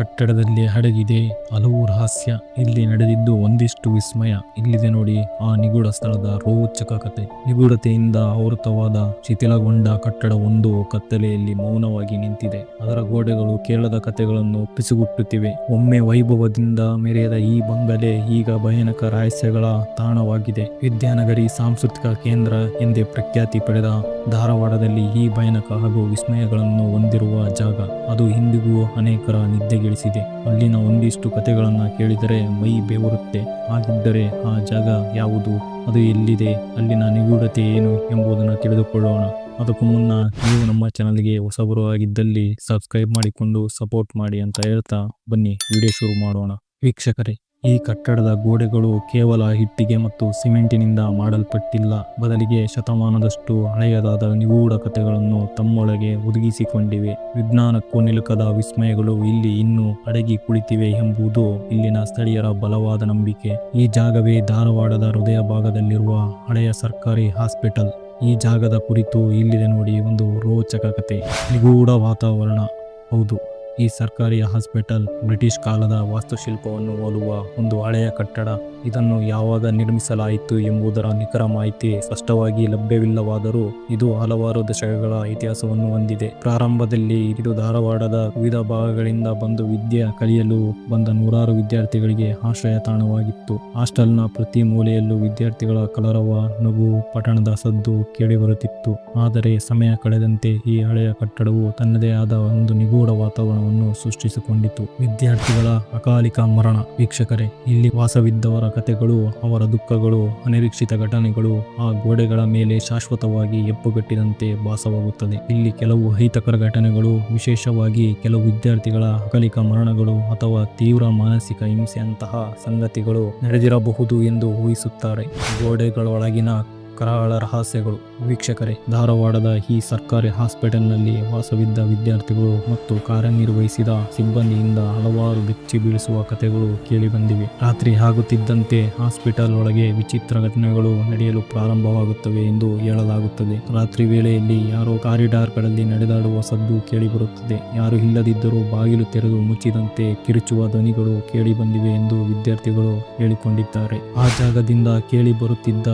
ಕಟ್ಟಡದಲ್ಲಿ ಹಡಗಿದೆ. ಹಲವು ರಹಸ್ಯ ಇಲ್ಲಿ ನಡೆದಿದ್ದು ಒಂದಿಷ್ಟು ವಿಸ್ಮಯ. ಇಲ್ಲಿದೆ ನೋಡಿ ಆ ನಿಗೂಢ ಸ್ಥಳದ ರೋಚಕ ಕತೆ. ನಿಗೂಢತೆಯಿಂದ ಆವೃತವಾದ ಶಿಥಿಲಗೊಂಡ ಕಟ್ಟಡ ಒಂದು ಕತ್ತಲೆಯಲ್ಲಿ ಮೌನವಾಗಿ ನಿಂತಿದೆ. ಅದರ ಗೋಡೆಗಳು ಕೇರಳದ ಕಥೆಗಳನ್ನು ಪಿಸುಗುಟ್ಟುತ್ತಿವೆ ಒಮ್ಮೆ ವೈಭವದಿಂದ ಮೆರೆಯದ ಈ ಬಂಗಲೆ ಈಗ ಭಯಾನಕ ರಹಸ್ಯಗಳ ತಾಣವಾಗಿದೆ. ವಿದ್ಯಾನಗರಿ ಸಾಂಸ್ಕೃತಿಕ ಕೇಂದ್ರ ಎಂದೇ ಪ್ರಖ್ಯಾತಿ ಪಡೆದ ಧಾರವಾಡದಲ್ಲಿ ಈ ಭಯಾನಕ ಹಾಗೂ ವಿಸ್ಮಯಗಳನ್ನು ಹೊಂದಿರುವ ಜಾಗ. ಅದು ಇಂದಿಗೂ ಅನೇಕರ ನಿದ್ದೆಗೆಳಿಸಿದೆ ಅಲ್ಲಿನ ಒಂದಿಷ್ಟು ಕಥೆಗಳನ್ನು ಕೇಳಿದರೆ ಮೈ ಬೇವರುತ್ತೆ. ಹಾಗಿದ್ದರೆ ಆ ಜಾಗ ಯಾವುದು? ಅದು ಎಲ್ಲಿದೆ? ಅಲ್ಲಿನ ನಿಗೂಢತೆ ಏನು ಎಂಬುದನ್ನು ತಿಳಿದುಕೊಳ್ಳೋಣ. ಅದಕ್ಕೂ ಮುನ್ನ ನೀವು ನಮ್ಮ ಚಾನಲ್ಗೆ ಹೊಸಬರು ಆಗಿದ್ದಲ್ಲಿ ಸಬ್ಸ್ಕ್ರೈಬ್ ಮಾಡಿಕೊಂಡು ಸಪೋರ್ಟ್ ಮಾಡಿ ಅಂತ ಹೇಳ್ತಾ ಬನ್ನಿ. ವಿಡಿಯೋ ಶುರು ಮಾಡೋಣ. ವೀಕ್ಷಕರೇ ಈ ಕಟ್ಟಡದ ಗೋಡೆಗಳು ಕೇವಲ ಹಿಟ್ಟಿಗೆ ಮತ್ತು ಸಿಮೆಂಟಿನಿಂದ ಮಾಡಲ್ಪಟ್ಟಿಲ್ಲ. ಬದಲಿಗೆ ಶತಮಾನದಷ್ಟು ಹಳೆಯದಾದ ನಿಗೂಢ ಕಥೆಗಳನ್ನು ತಮ್ಮೊಳಗೆ ಒದಗಿಸಿಕೊಂಡಿವೆ. ವಿಜ್ಞಾನಕ್ಕೂ ನಿಲುಕದ ವಿಸ್ಮಯಗಳು ಇಲ್ಲಿ ಇನ್ನೂ ಅಡಗಿ ಕುಳಿತಿವೆ ಎಂಬುದು ಇಲ್ಲಿನ ಸ್ಥಳೀಯರ ಬಲವಾದ ನಂಬಿಕೆ. ಈ ಜಾಗವೇ ಧಾರವಾಡದ ಹೃದಯ ಭಾಗದಲ್ಲಿರುವ ಹಳೆಯ ಸರ್ಕಾರಿ ಹಾಸ್ಪಿಟಲ್. ಈ ಜಾಗದ ಕುರಿತು ಇಲ್ಲಿದೆ ನೋಡಿ ಒಂದು ರೋಚಕ ಕತೆ. ನಿಗೂಢ ವಾತಾವರಣ. ಹೌದು. ಈ ಸರ್ಕಾರಿ ಹಾಸ್ಪಿಟಲ್ ಬ್ರಿಟಿಷ್ ಕಾಲದ ವಾಸ್ತುಶಿಲ್ಪವನ್ನು ಹೋಲುವ ಒಂದು ಹಳೆಯ ಕಟ್ಟಡ. ಇದನ್ನು ಯಾವಾಗ ನಿರ್ಮಿಸಲಾಯಿತು ಎಂಬುದರ ನಿಖರ ಮಾಹಿತಿ ಸ್ಪಷ್ಟವಾಗಿ ಲಭ್ಯವಿಲ್ಲವಾದರೂ ಇದು ಹಲವಾರು ದಶಕಗಳ ಇತಿಹಾಸವನ್ನು ಹೊಂದಿದೆ. ಪ್ರಾರಂಭದಲ್ಲಿ ಇದು ಧಾರವಾಡದ ವಿವಿಧ ಭಾಗಗಳಿಂದ ಬಂದು ವಿದ್ಯೆ ಕಲಿಯಲು ಬಂದ ನೂರಾರು ವಿದ್ಯಾರ್ಥಿಗಳಿಗೆ ಆಶ್ರಯ ತಾಣವಾಗಿತ್ತು. ಹಾಸ್ಟೆಲ್ನ ಪ್ರತಿ ಮೂಲೆಯಲ್ಲೂ ವಿದ್ಯಾರ್ಥಿಗಳ ಕಲರವ, ನಗು ಪಟ್ಟಣದ ಸದ್ದು ಕೇಳಿಬರುತ್ತಿತ್ತು. ಆದರೆ ಸಮಯ ಕಳೆದಂತೆ ಈ ಹಳೆಯ ಕಟ್ಟಡವು ತನ್ನದೇ ಆದ ಒಂದು ನಿಗೂಢ ವಾತಾವರಣವನ್ನು ಸೃಷ್ಟಿಸಿಕೊಂಡಿತು. ವಿದ್ಯಾರ್ಥಿಗಳ ಅಕಾಲಿಕ ಮರಣ. ವೀಕ್ಷಕರೇ, ಇಲ್ಲಿ ವಾಸವಿದ್ದವರ ಕಥೆಗಳು, ಅವರ ದುಃಖಗಳು, ಅನಿರೀಕ್ಷಿತ ಘಟನೆಗಳು ಆ ಗೋಡೆಗಳ ಮೇಲೆ ಶಾಶ್ವತವಾಗಿ ಎಪ್ಪುಗಟ್ಟಿದಂತೆ ಭಾಸವಾಗುತ್ತದೆ. ಇಲ್ಲಿ ಕೆಲವು ಅಹಿತಕರ ಘಟನೆಗಳು, ವಿಶೇಷವಾಗಿ ಕೆಲವು ವಿದ್ಯಾರ್ಥಿಗಳ ಅಕಾಲಿಕ ಮರಣಗಳು ಅಥವಾ ತೀವ್ರ ಮಾನಸಿಕ ಹಿಂಸೆಯಂತಹ ಸಂಗತಿಗಳು ನಡೆದಿರಬಹುದು ಎಂದು ಊಹಿಸುತ್ತಾರೆ. ಗೋಡೆಗಳೊಳಗಿನ ಕರಾಳ ರಹಸ್ಯಗಳು. ವೀಕ್ಷಕರೇ, ಧಾರವಾಡದ ಈ ಸರ್ಕಾರಿ ಹಾಸ್ಪಿಟಲ್ನಲ್ಲಿ ವಾಸವಿದ್ದ ವಿದ್ಯಾರ್ಥಿಗಳು ಮತ್ತು ಕಾರ್ಯನಿರ್ವಹಿಸಿದ ಸಿಬ್ಬಂದಿಯಿಂದ ಹಲವಾರು ಬೆಚ್ಚಿ ಬೀಳಿಸುವ ಕಥೆಗಳು ಕೇಳಿಬಂದಿವೆ. ರಾತ್ರಿ ಆಗುತ್ತಿದ್ದಂತೆ ಹಾಸ್ಪಿಟಲ್ ಒಳಗೆ ವಿಚಿತ್ರ ಘಟನೆಗಳು ನಡೆಯಲು ಪ್ರಾರಂಭವಾಗುತ್ತವೆ ಎಂದು ಹೇಳಲಾಗುತ್ತದೆ. ರಾತ್ರಿ ವೇಳೆಯಲ್ಲಿ ಯಾರೋ ಕಾರಿಡಾರ್ಗಳಲ್ಲಿ ನಡೆದಾಡುವ ಸದ್ದು ಕೇಳಿಬರುತ್ತದೆ. ಯಾರು ಇಲ್ಲದಿದ್ದರೂ ಬಾಗಿಲು ತೆರೆದು ಮುಚ್ಚಿದಂತೆ ಕಿರುಚುವ ಧ್ವನಿಗಳು ಕೇಳಿಬಂದಿವೆ ಎಂದು ವಿದ್ಯಾರ್ಥಿಗಳು ಹೇಳಿಕೊಂಡಿದ್ದಾರೆ. ಆ ಜಾಗದಿಂದ ಕೇಳಿ ಬರುತ್ತಿದ್ದ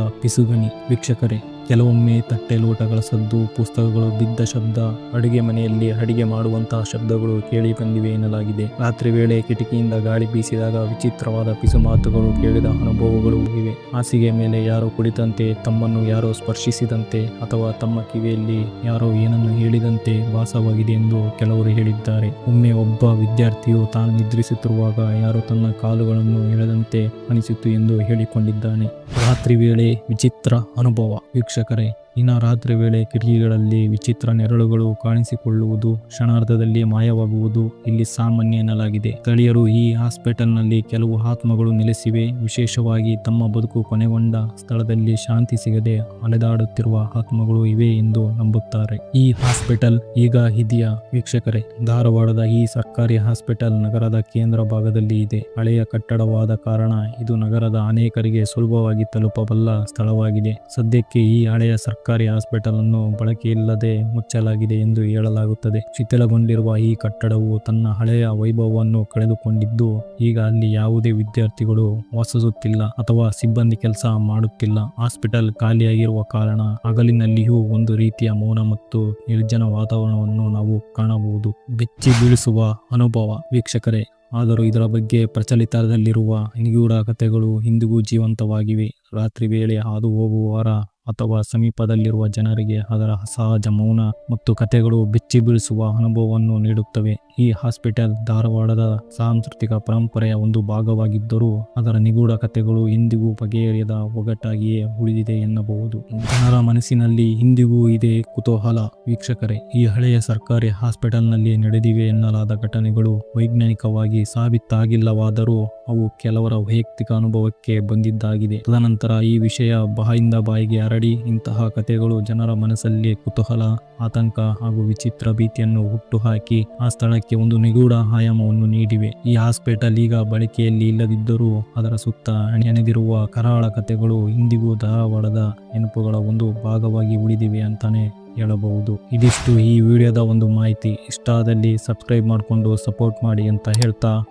ಪಿಸುಗಣಿ ವೀಕ್ಷಕರೇ ಕೆಲವೊಮ್ಮೆ ತಟ್ಟೆ ಲೋಟಗಳ ಸದ್ದು, ಪುಸ್ತಕಗಳು ಬಿದ್ದ ಶಬ್ದ, ಅಡುಗೆ ಮನೆಯಲ್ಲಿ ಅಡಿಗೆ ಮಾಡುವಂತಹ ಶಬ್ದಗಳು ಕೇಳಿ ಬಂದಿವೆ ಎನ್ನಲಾಗಿದೆ. ರಾತ್ರಿ ವೇಳೆ ಕಿಟಕಿಯಿಂದ ಗಾಳಿ ಬೀಸಿದಾಗ ವಿಚಿತ್ರವಾದ ಪಿಸು ಮಾತುಗಳು ಕೇಳಿದ ಅನುಭವಗಳು ಇವೆ. ಹಾಸಿಗೆ ಮೇಲೆ ಯಾರೋ ಕುಳಿತಂತೆ, ತಮ್ಮನ್ನು ಯಾರೋ ಸ್ಪರ್ಶಿಸಿದಂತೆ ಅಥವಾ ತಮ್ಮ ಕಿವಿಯಲ್ಲಿ ಯಾರೋ ಏನನ್ನು ಹೇಳಿದಂತೆ ಭಾಸವಾಗಿದೆ ಎಂದು ಕೆಲವರು ಹೇಳಿದ್ದಾರೆ. ಒಮ್ಮೆ ಒಬ್ಬ ವಿದ್ಯಾರ್ಥಿಯು ತಾನು ನಿದ್ರಿಸುತ್ತಿರುವಾಗ ಯಾರೋ ತನ್ನ ಕಾಲುಗಳನ್ನು ಎಳೆದಂತೆ ಅನಿಸಿತು ಎಂದು ಹೇಳಿಕೊಂಡಿದ್ದಾನೆ. ರಾತ್ರಿ ವೇಳೆ ವಿಚಿತ್ರ ಅನುಭವ. ವೀಕ್ಷಕರೇ ಇನ್ನ ರಾತ್ರಿ ವೇಳೆ ಕಿಟಕಿಗಳಲ್ಲಿ ವಿಚಿತ್ರ ನೆರಳುಗಳು ಕಾಣಿಸಿಕೊಳ್ಳುವುದು ಕ್ಷಣಾರ್ಧದಲ್ಲಿ ಮಾಯವಾಗುವುದು ಇಲ್ಲಿ ಸಾಮಾನ್ಯ ಎನ್ನಲಾಗಿದೆ. ಸ್ಥಳೀಯರು ಈ ಹಾಸ್ಪಿಟಲ್ನಲ್ಲಿ ಕೆಲವು ಆತ್ಮಗಳು ನೆಲೆಸಿವೆ. ವಿಶೇಷವಾಗಿ ತಮ್ಮ ಬದುಕು ಕೊನೆಗೊಂಡ ಸ್ಥಳದಲ್ಲಿ ಶಾಂತಿ ಸಿಗದೆ ಅಲೆದಾಡುತ್ತಿರುವ ಆತ್ಮಗಳು ಇವೆ ಎಂದು ನಂಬುತ್ತಾರೆ. ಈ ಹಾಸ್ಪಿಟಲ್ ಈಗ ಹಿದಿಯ ವೀಕ್ಷಕರೇ. ಧಾರವಾಡದ ಈ ಸರ್ಕಾರಿ ಹಾಸ್ಪಿಟಲ್ ನಗರದ ಕೇಂದ್ರ ಭಾಗದಲ್ಲಿ ಇದೆ. ಹಳೆಯ ಕಟ್ಟಡವಾದ ಕಾರಣ ಇದು ನಗರದ ಅನೇಕರಿಗೆ ಸುಲಭವಾಗಿ ತಲುಪಬಲ್ಲ ಸ್ಥಳವಾಗಿದೆ. ಸದ್ಯಕ್ಕೆ ಈ ಹಳೆಯ ಸರ್ಕಾರಿ ಹಾಸ್ಪಿಟಲ್ ಅನ್ನು ಬಳಕೆಯಿಲ್ಲದೆ ಮುಚ್ಚಲಾಗಿದೆ ಎಂದು ಹೇಳಲಾಗುತ್ತದೆ. ಶಿಥಿಲಗೊಂಡಿರುವ ಈ ಕಟ್ಟಡವು ತನ್ನ ಹಳೆಯ ವೈಭವವನ್ನು ಕಳೆದುಕೊಂಡಿದ್ದು, ಈಗ ಅಲ್ಲಿ ಯಾವುದೇ ವಿದ್ಯಾರ್ಥಿಗಳು ವಾಸಿಸುತ್ತಿಲ್ಲ ಅಥವಾ ಸಿಬ್ಬಂದಿ ಕೆಲಸ ಮಾಡುತ್ತಿಲ್ಲ. ಹಾಸ್ಪಿಟಲ್ ಖಾಲಿಯಾಗಿರುವ ಕಾರಣ ಹಗಲಿನಲ್ಲಿಯೂ ಒಂದು ರೀತಿಯ ಮೌನ ಮತ್ತು ನಿರ್ಜನ ವಾತಾವರಣವನ್ನು ನಾವು ಕಾಣಬಹುದು. ಬೆಚ್ಚಿ ಬೀಳಿಸುವ ಅನುಭವ, ವೀಕ್ಷಕರೇ. ಆದರೂ ಇದರ ಬಗ್ಗೆ ಪ್ರಚಲಿತದಲ್ಲಿರುವ ನಿಗೂಢ ಕಥೆಗಳು ಇಂದಿಗೂ ಜೀವಂತವಾಗಿವೆ. ರಾತ್ರಿ ವೇಳೆ ಹಾದು ಹೋಗುವವರ ಅಥವಾ ಸಮೀಪದಲ್ಲಿರುವ ಜನರಿಗೆ ಅದರ ಸಹಜ ಮೌನ ಮತ್ತು ಕಥೆಗಳು ಬೆಚ್ಚಿ ಬೀಳಿಸುವ ಅನುಭವವನ್ನು ನೀಡುತ್ತವೆ. ಈ ಹಾಸ್ಪಿಟಲ್ ಧಾರವಾಡದ ಸಾಂಸ್ಕೃತಿಕ ಪರಂಪರೆಯ ಒಂದು ಭಾಗವಾಗಿದ್ದರೂ ಅದರ ನಿಗೂಢ ಕಥೆಗಳು ಇಂದಿಗೂ ಬಗೆಹರಿಯದ ಒಗಟಾಗಿಯೇ ಉಳಿದಿದೆ ಎನ್ನಬಹುದು. ಜನರ ಮನಸ್ಸಿನಲ್ಲಿ ಇಂದಿಗೂ ಇದೆ ಕುತೂಹಲ. ವೀಕ್ಷಕರೇ, ಈ ಹಳೆಯ ಸರ್ಕಾರಿ ಹಾಸ್ಪಿಟಲ್ನಲ್ಲಿ ನಡೆದಿವೆ ಎನ್ನಲಾದ ಘಟನೆಗಳು ವೈಜ್ಞಾನಿಕವಾಗಿ ಸಾಬೀತಾಗಿಲ್ಲವಾದರೂ ಅವು ಕೆಲವರ ವೈಯಕ್ತಿಕ ಅನುಭವಕ್ಕೆ ಬಂದಿದ್ದಾಗಿದೆ. ತದನಂತರ ಈ ವಿಷಯ ಬಾಯಿಂದ ಬಾಯಿಗೆ ಹರಡಿ ಇಂತಹ ಕಥೆಗಳು ಜನರ ಮನಸ್ಸಲ್ಲಿ ಕುತೂಹಲ, ಆತಂಕ ಹಾಗೂ ವಿಚಿತ್ರ ಭೀತಿಯನ್ನು ಹುಟ್ಟುಹಾಕಿ ಆ ಸ್ಥಳಕ್ಕೆ ಒಂದು ನಿಗೂಢ ಆಯಾಮವನ್ನು ನೀಡಿವೆ. ಈ ಹಾಸ್ಪಿಟಲ್ ಈಗ ಬಳಕೆಯಲ್ಲಿ ಇಲ್ಲದಿದ್ದರೂ ಅದರ ಸುತ್ತ ಹೆಣೆದಿರುವ ಕರಾಳ ಕಥೆಗಳು ಇಂದಿಗೂ ಧಾರವಾಡದ ನೆನಪುಗಳ ಒಂದು ಭಾಗವಾಗಿ ಉಳಿದಿವೆ ಅಂತಾನೆ ಹೇಳಬಹುದು. ಇದಿಷ್ಟು ಈ ವಿಡಿಯೋದ ಒಂದು ಮಾಹಿತಿ. ಇಷ್ಟ ಆದಲ್ಲಿ ಸಬ್ಸ್ಕ್ರೈಬ್ ಮಾಡಿಕೊಂಡು ಸಪೋರ್ಟ್ ಮಾಡಿ ಅಂತ ಹೇಳ್ತಾ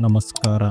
ನಮಸ್ಕಾರ.